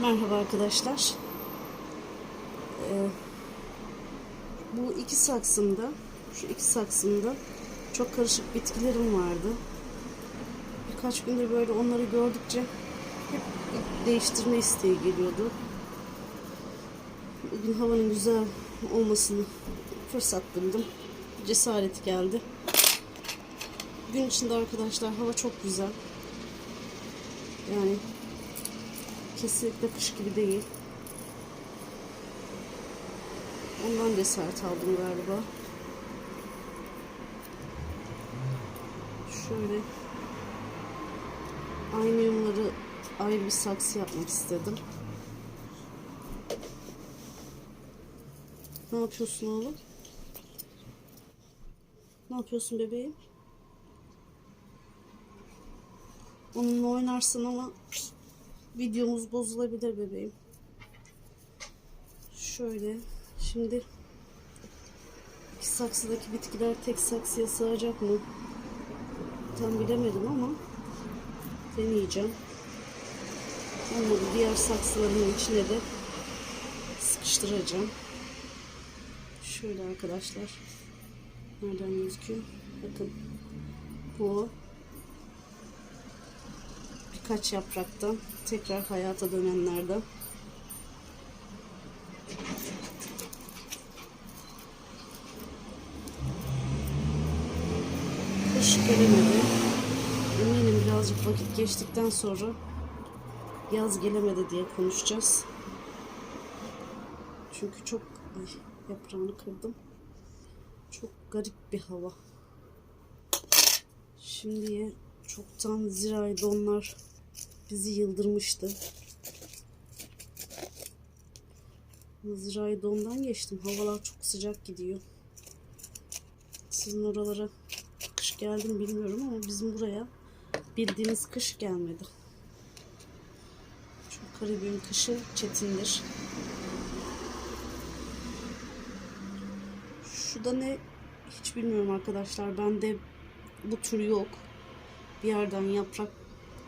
Merhaba arkadaşlar. Ee, bu iki saksımda, şu iki saksımda çok karışık bitkilerim vardı. Birkaç gündür böyle onları gördükçe hep değiştirme isteği geliyordu. Bugün havanın güzel olmasını fırsat bildim. Cesaret geldi. Gün içinde arkadaşlar hava çok güzel. Yani kesinlikle kış gibi değil. Ondan cesaret aldım galiba. Şöyle aynı yumları ayrı bir saksı yapmak istedim. Ne yapıyorsun oğlum? Ne yapıyorsun bebeğim? Onunla oynarsın ama videomuz bozulabilir bebeğim. Şöyle şimdi iki saksıdaki bitkiler tek saksıya sığacak mı? Tam bilemedim ama deneyeceğim. Olmadı diğer saksılarımın içine de sıkıştıracağım. Şöyle arkadaşlar. Nereden gözüküyor? Bakın. Bu birkaç yapraktan tekrar hayata dönenlerden. Kış gelemedi. Eminim birazcık vakit geçtikten sonra yaz gelemedi diye konuşacağız. Çünkü çok ay, yaprağını kırdım. Çok garip bir hava. Şimdiye çoktan zirai donlar bizi yıldırmıştı. Zirai dondan geçtim. Havalar çok sıcak gidiyor. Sizin oralara kış geldi mi bilmiyorum ama bizim buraya bildiğimiz kış gelmedi. Çünkü Karabük'ün kışı çetindir. Şu da ne hiç bilmiyorum arkadaşlar. Bende bu tür yok. Bir yerden yaprak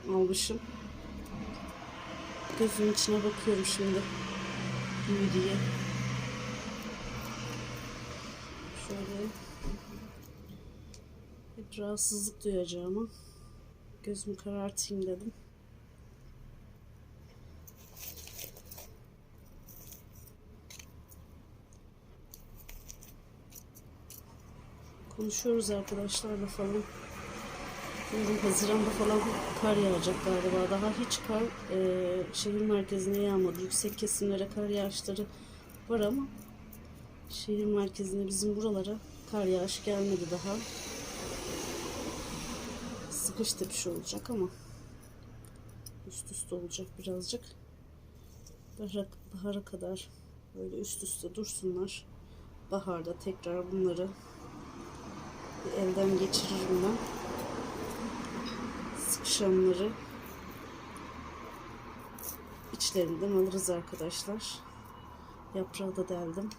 almışım. Gözümün içine bakıyorum şimdi. Büyü diye. Şöyle hep rahatsızlık duyacağıma gözümü karartayım dedim. Konuşuyoruz arkadaşlarla falan. Bilmiyorum Haziran'da falan kar yağacak galiba. Daha hiç kar e, şehir merkezine yağmadı. Yüksek kesimlere kar yağışları var ama şehir merkezine bizim buralara kar yağış gelmedi daha. Sıkış tepiş olacak ama üst üste olacak birazcık. Bahara, bahara kadar böyle üst üste dursunlar. Baharda tekrar bunları elden geçiririm ben sıkışanları içlerinden alırız arkadaşlar. Yaprağı da deldim.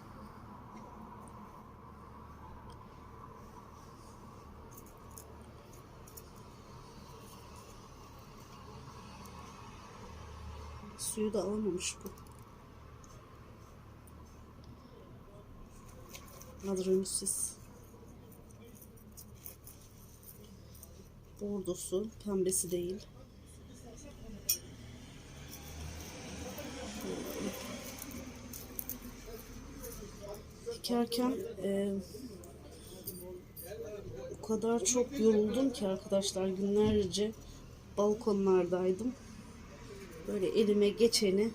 Suyu da alamamış bu. Madrönüsüz. Bordosu, pembesi değil. Dikerken e, o kadar çok yoruldum ki arkadaşlar günlerce balkonlardaydım. Böyle elime geçeni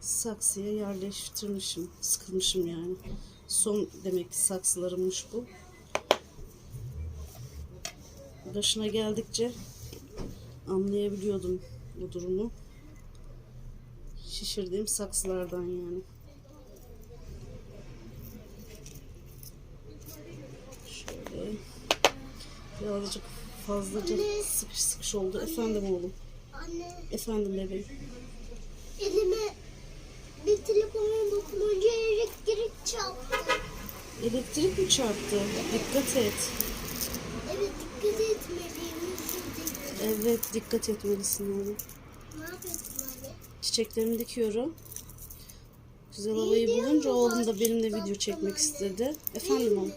saksıya yerleştirmişim, sıkılmışım yani. Son demek ki saksılarımmış bu başına geldikçe anlayabiliyordum bu durumu. Şişirdiğim saksılardan yani. Şöyle birazcık fazlaca Anne. sıkış sıkış oldu. Efendim oğlum. Anne Efendim bebeğim. elime bir telefona dokununca elektrik çarptı. Elektrik mi çarptı? Dikkat et. Evet dikkat etmelisin oğlum. Ne yapıyorsun anne? Çiçeklerimi dikiyorum. Güzel havayı bulunca oğlum da benimle video çekmek istedi. Efendim oğlum?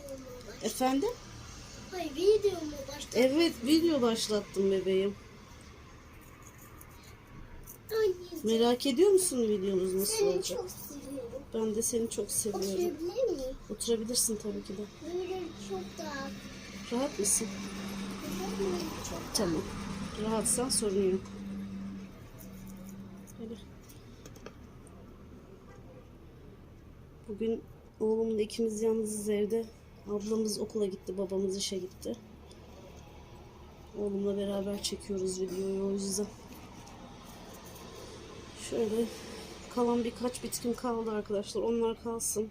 Efendim? Hayır video mu başlattın? Evet video başlattım bebeğim. Anne Merak ediyor musun videomuz nasıl seni olacak? çok seviyorum. Ben de seni çok seviyorum. Oturabilir miyim? Oturabilirsin tabii ki de. Böyle çok daha Rahat mısın? çok Tamam. Rahatsan sorun yok. Hadi. Bugün oğlumla ikimiz yalnızız evde. Ablamız okula gitti, babamız işe gitti. Oğlumla beraber çekiyoruz videoyu o yüzden. Şöyle kalan birkaç bitkim kaldı arkadaşlar. Onlar kalsın.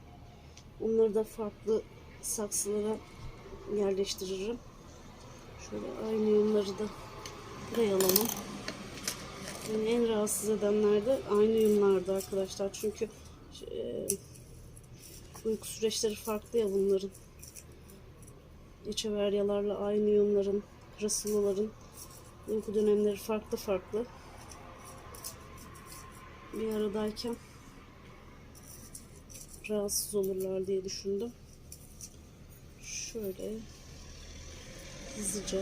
Onları da farklı saksılara yerleştiririm. Şöyle aynı yumları da buraya alalım. Beni en rahatsız edenler de aynı yumlardı arkadaşlar. Çünkü e, uyku süreçleri farklı ya bunların. Echeveryalarla aynı yumların, rasulaların uyku dönemleri farklı farklı. Bir aradayken rahatsız olurlar diye düşündüm. Şöyle hızlıca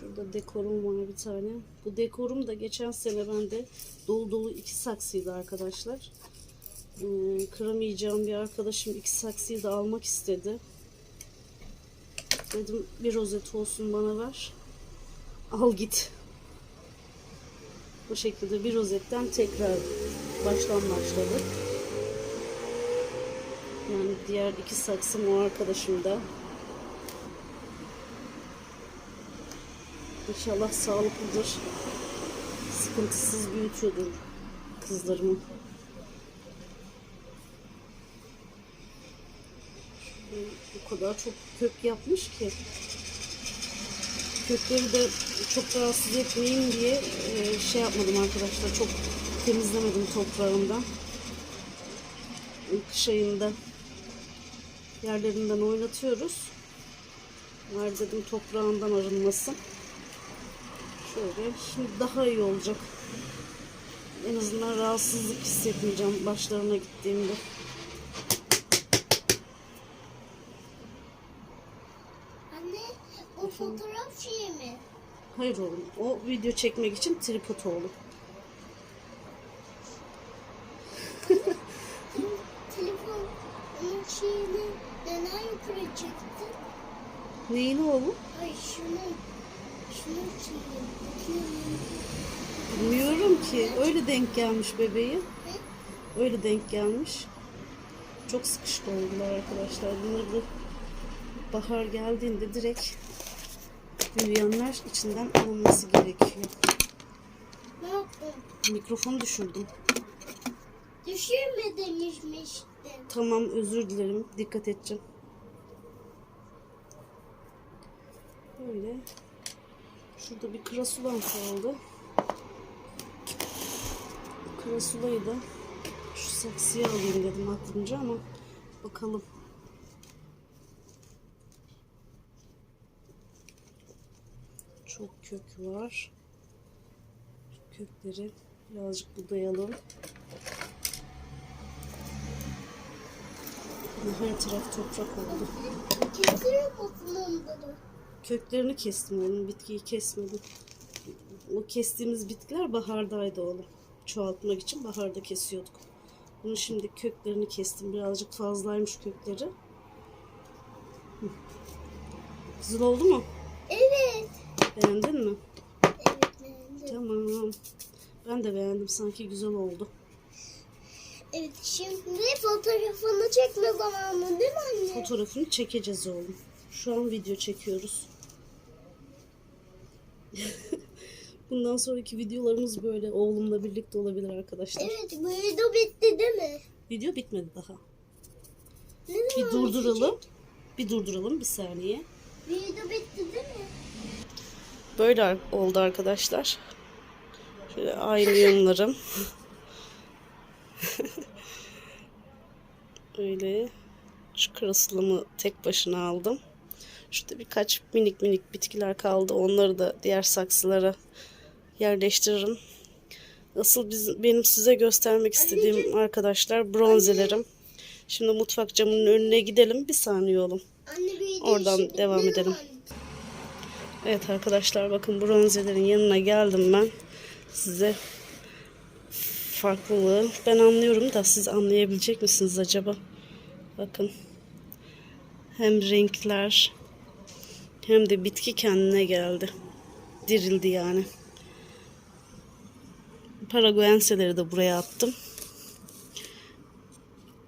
Şurada dekorum var bir tane. Bu dekorum da geçen sene bende dolu dolu iki saksıydı arkadaşlar. Ee, kıramayacağım bir arkadaşım iki saksıyı da almak istedi. Dedim bir rozet olsun bana ver. Al git. Bu şekilde bir rozetten tekrar baştan başladık. Yani diğer iki saksım o arkadaşımda. İnşallah sağlıklıdır. Sıkıntısız büyütüyordur kızlarımı. Bu kadar çok kök yapmış ki. Kökleri de çok rahatsız etmeyeyim diye e, şey yapmadım arkadaşlar. Çok temizlemedim toprağından. Kış ayında yerlerinden oynatıyoruz. Var dedim toprağından arınmasın. Şöyle şimdi daha iyi olacak. En azından rahatsızlık hissetmeyeceğim başlarına gittiğimde. Anne o fotoğraf şeyi mi? Hayır oğlum o video çekmek için tripod oğlum. Telefonun şeyini neden yukarı çıktı? Neyini oğlum? Ay şunu şunu şeyi. Bilmiyorum ki. Öyle denk gelmiş bebeği. Öyle denk gelmiş. Çok sıkışık oldular arkadaşlar. Bunları da bahar geldiğinde direkt büyüyenler içinden alınması gerekiyor. Ne yaptın? Mikrofonu düşürdüm. Düşürme demişmiştin. Tamam özür dilerim. Dikkat edeceğim. Böyle. Şurada bir krasulan kaldı. Krasulayı da şu saksıya alayım dedim aklımca ama bakalım. Çok kök var. Kökleri birazcık budayalım. Her taraf toprak oldu. Kesiyor musun onları? Köklerini kestim onun, bitkiyi kesmedim. O kestiğimiz bitkiler bahardaydı oğlum. Çoğaltmak için baharda kesiyorduk. Bunu şimdi köklerini kestim. Birazcık fazlaymış kökleri. Güzel oldu mu? Evet. Beğendin mi? Evet beğendim. Tamam. Ben de beğendim. Sanki güzel oldu. Evet şimdi fotoğrafını çekme zamanı değil mi anne? Fotoğrafını çekeceğiz oğlum. Şu an video çekiyoruz. Bundan sonraki videolarımız böyle oğlumla birlikte olabilir arkadaşlar. Evet bu video bitti değil mi? Video bitmedi daha. Ne Bir durduralım. Bir durduralım bir saniye. Video bitti değil mi? Böyle oldu arkadaşlar. Şöyle aynı yönlerim. Öyle. Şu kırısılımı tek başına aldım. Şurada birkaç minik minik bitkiler kaldı. Onları da diğer saksılara yerleştiririm. Asıl biz, benim size göstermek istediğim arkadaşlar bronzelerim. Şimdi mutfak camının önüne gidelim. Bir saniye oğlum. Anne Oradan değişiklik devam ne edelim. Evet arkadaşlar bakın bronzelerin yanına geldim ben. Size farklılığı ben anlıyorum da siz anlayabilecek misiniz acaba? Bakın. Hem renkler hem de bitki kendine geldi. Dirildi yani. Paraguenseleri de buraya attım.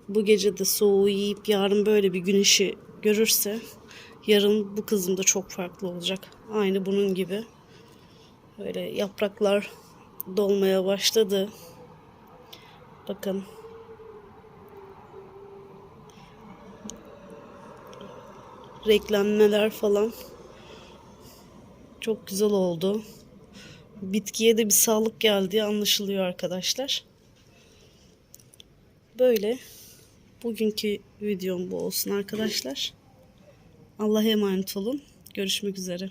Bu gece de soğuğu yiyip yarın böyle bir güneşi görürse yarın bu kızım da çok farklı olacak. Aynı bunun gibi. Böyle yapraklar dolmaya başladı. Bakın. Renklenmeler falan. Çok güzel oldu. Bitkiye de bir sağlık geldiği anlaşılıyor arkadaşlar. Böyle. Bugünkü videom bu olsun arkadaşlar. Allah'a emanet olun. Görüşmek üzere.